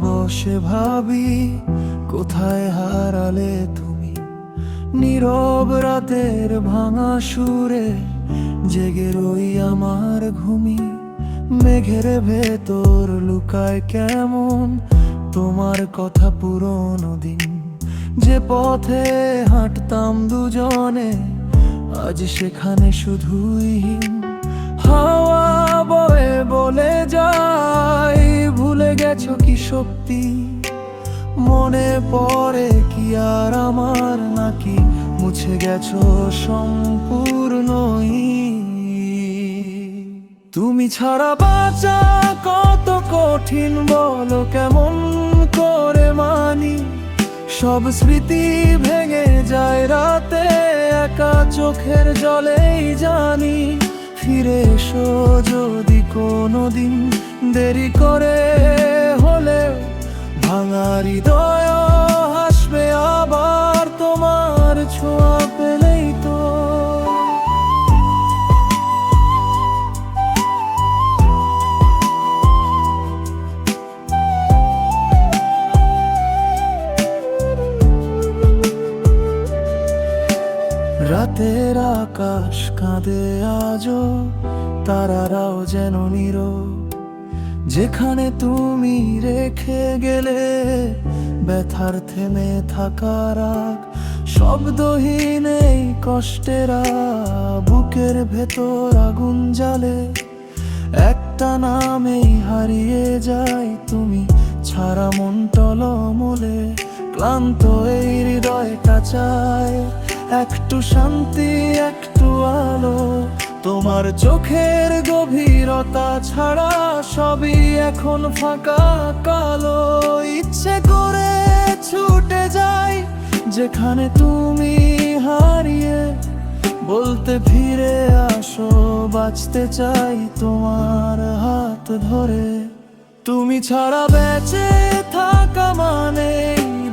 বসে ভাবি, কোথায় হারালে তুমি? নীরব রাতের ভাঙা সুরে জেগে রই আমার ঘুমি। মেঘের ভেতর লুকায় কেমন তোমার কথা পুরনো দিন? যে পথে হাঁটতাম দুজনে, আজ সেখানে শুধুই হাওয়া গেছো কি সত্যি মনে পড়ে কি আর আমার নাকি? মুছে গেছো সম্পূর্ণই তুমি ছাড়া বাঁচা কত কঠিন, বলো কেমন করে মানি? সব স্মৃতি ভেঙে যায় রাতে, একা চোখের জলেই জানি। ফিরে এসো যদি কোনো দিন দেরি করে হৃদয় হাসবে আবার তোমার ছোঁয়া পেলেই তো। রাতের আকাশ কাঁদে আজও তারারাও যেন নীরব। যেখানে তুমি রেখে গেলে ব্যথার থেমে থাকার আগ শব্দহীন এই কষ্টেরা বুকের ভেতর আগুন জ্বালে। একটা নামেই হারিয়ে যাই তুমি, ছাড়া মন টলমলে। ক্লান্ত এই হৃদয়টা চায়, একটু শান্তি, একটু আলো তোমার চোখের গভীরতা ছাড়া সবই এখন ফাঁকা, কালো। ইচ্ছে করে ছুটে যাই যেখানে তুমি হারিয়ে। বলতে ফিরে আসো, বাঁচতে চাই তোমার হাত ধরে। তুমি ছাড়া বেঁচে থাকা মানে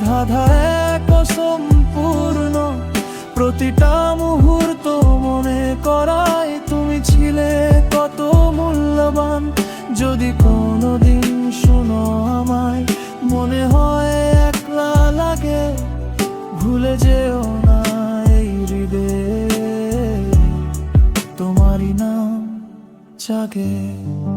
ধাঁধা এক সম্পূর্ণ প্রতিটা হৃদয়ে তোমারই নাম জাগে